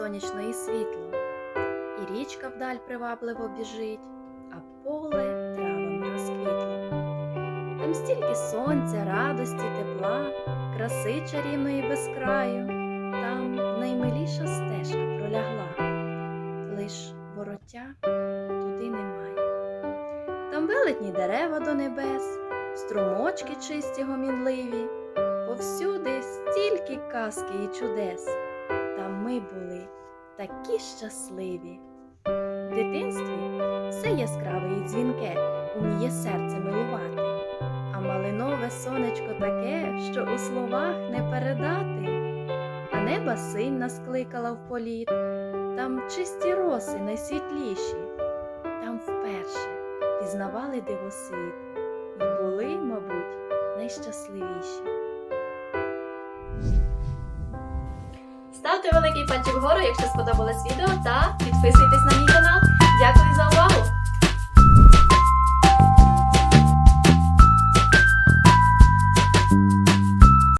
сонячно і світло, і річка вдаль привабливо біжить, а поле травами розквітло. Там стільки сонця, радості, тепла, краси чарівної без краю, там наймиліша стежка пролягла, лиш вороття туди немає. Там велетні дерева до небес, струмочки чисті гомінливі, стільки казки і чудес. Та ми були такі щасливі. В дитинстві все яскраве і дзвінке уміє серце милувати, а малинове сонечко таке, що у словах не передати. А неба синь нас кликала в політ, там чисті роси найсвітліші, там вперше пізнавали дивосвіт і були, мабуть, найщасливіші. Ставте великий пальчик вгору, якщо сподобалось відео, та підписуйтесь на мій